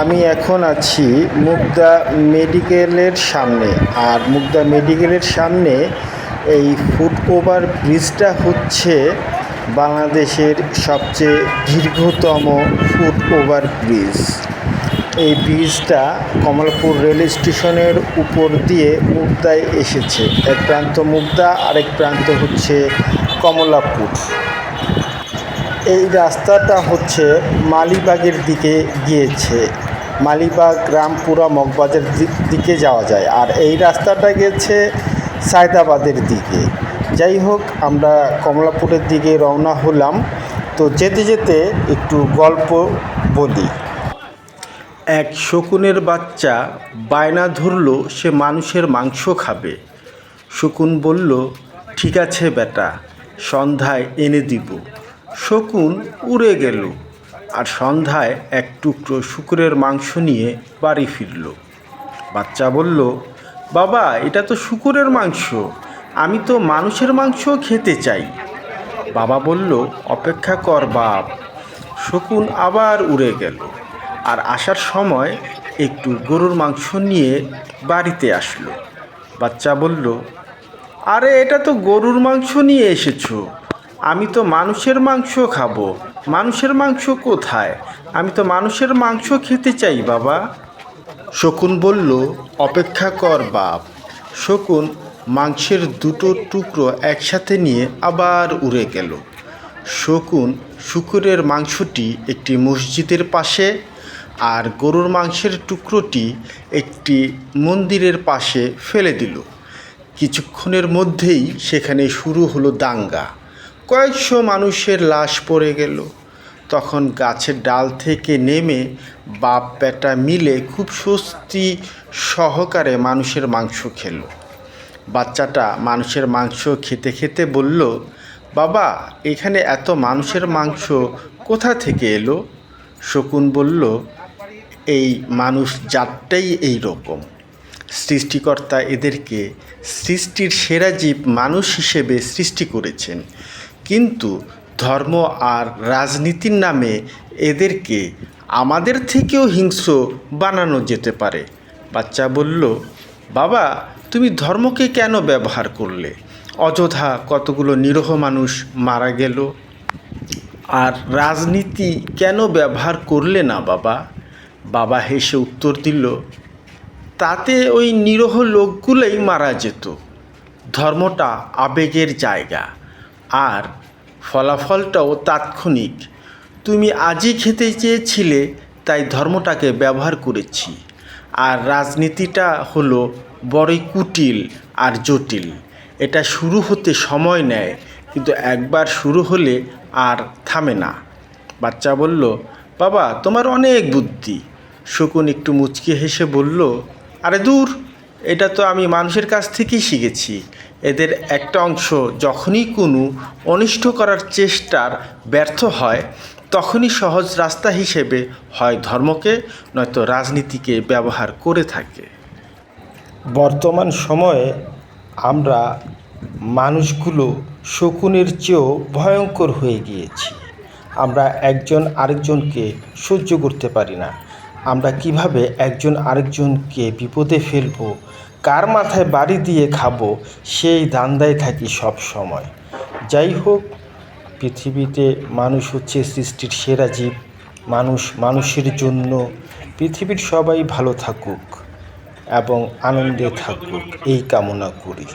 আমি এখন আছি মুগদা মেডিকেলের সামনে। আর মুগদা মেডিকেলের সামনে এই ফুট ওভার ব্রিজটা হচ্ছে বাংলাদেশের সবচেয়ে দীর্ঘতম ফুট ওভার ব্রিজ। এই ব্রিজটা কমলাপুর রেল স্টেশনের উপর দিয়ে মুগদায় এসেছে। এক প্রান্ত মুগদা, আরেক প্রান্ত হচ্ছে কমলাপুর। এই রাস্তাটা হচ্ছে মালিবাগের দিকে গিয়েছে। মালিবাগ, রামপুরা, মগবাজার দিকে যাওয়া যায়। আর এই রাস্তাটা গেছে সায়দাবাদের দিকে। যাই হোক, আমরা কমলাপুরের দিকে রওনা হলাম। তো যেতে যেতে একটু গল্প বলি। এক শকুনের বাচ্চা বায়না ধরলো, সে মানুষের মাংস খাবে। শকুন বলল, ঠিক আছে বেটা, সন্ধ্যায় এনে দিব। শকুন উড়ে গেল আর সন্ধ্যায় এক টুকরো শুকুরের মাংস নিয়ে বাড়ি ফিরল। বাচ্চা বলল, বাবা, এটা তো শুকুরের মাংস। আমি তো মানুষের মাংস খেতে চাই। বাবা বলল, অপেক্ষা কর বাপ। শকুন আবার উড়ে গেল আর আসার সময় একটু গরুর মাংস নিয়ে বাড়িতে আসলো। বাচ্চা বলল, আরে, এটা তো গরুর মাংস নিয়ে এসেছ। আমি তো মানুষের মাংস খাব। মানুষের মাংস কোথায়? আমি তো মানুষের মাংস খেতে চাই, বাবা। শকুন বলল, অপেক্ষা কর, বাপ। শকুন মাংসের দুটো টুকরো একসাথে নিয়ে আবার উড়ে গেল। শকুন শুকুরের মাংসটি একটি মসজিদের পাশে আর গরুর মাংসের টুকরোটি একটি মন্দিরের পাশে ফেলে দিল। কিছুক্ষণের মধ্যেই সেখানে শুরু হলো দাঙ্গা। কয়েকশো মানুষের লাশ পড়ে গেল। তখন গাছের ডাল থেকে নেমে বাপ বেটা মিলে খুব স্বস্তি সহকারে মানুষের মাংস খেলো। বাচ্চাটা মানুষের মাংস খেতে খেতে বলল, বাবা, এখানে এত মানুষের মাংস কোথা থেকে এলো? শকুন বলল, এই মানুষ জাতটাই এই রকম। সৃষ্টিকর্তা এদেরকে সৃষ্টির সেরা জীব মানুষ হিসেবে সৃষ্টি করেছেন। কিন্তু ধর্ম আর রাজনীতির নামে এদেরকে আমাদের থেকেও হিংস্র বানানো যেতে পারে। বাচ্চা বলল, বাবা, তুমি ধর্মকে কেন ব্যবহার করলে? অযথা কতগুলো নিরহ মানুষ মারা গেল। আর রাজনীতি কেন ব্যবহার করলে না বাবা? বাবা হেসে উত্তর দিল, তাতে ওই নিরহ লোকগুলোই মারা যেত। ধর্মটা আবেগের জায়গা। আর ফলাফলটাও তাৎক্ষণিক। তুমি আজই খেতে চেয়েছিলে, তাই ধর্মটাকে ব্যবহার করেছি। আর রাজনীতিটা হলো বড়ই কুটিল আর জটিল। এটা শুরু হতে সময় নেয়, কিন্তু একবার শুরু হলে আর থামে না। বাচ্চা বলল, বাবা, তোমার অনেক বুদ্ধি। শকুন একটু মুচকি হেসে বলল, আরে দূর এটা তো আমি মানুষের কাছ থেকেই শিখেছি। এদের একটা অংশ যখনই কোনো অনিষ্ট করার চেষ্টার ব্যর্থ হয়, তখনই সহজ রাস্তা হিসেবে হয় ধর্মকে, নয়তো রাজনীতিকে ব্যবহার করে থাকে। বর্তমান সময়ে আমরা মানুষগুলো শকুনের চেয়েও ভয়ঙ্কর হয়ে গিয়েছি। আমরা একজন আরেকজনকে সহ্য করতে পারি না। আমরা কীভাবে একজন আরেকজনকে বিপদে ফেলব, কার মাথায় বাড়ি দিয়ে খাব, সেই দান্দায় থাকি সব সময়। যাই হোক, পৃথিবীতে মানুষ হচ্ছে সৃষ্টির সেরা জীব, মানুষ মানুষের জন্য পৃথিবীর সবাই ভালো থাকুক এবং আনন্দে থাকুক, এই কামনা করি।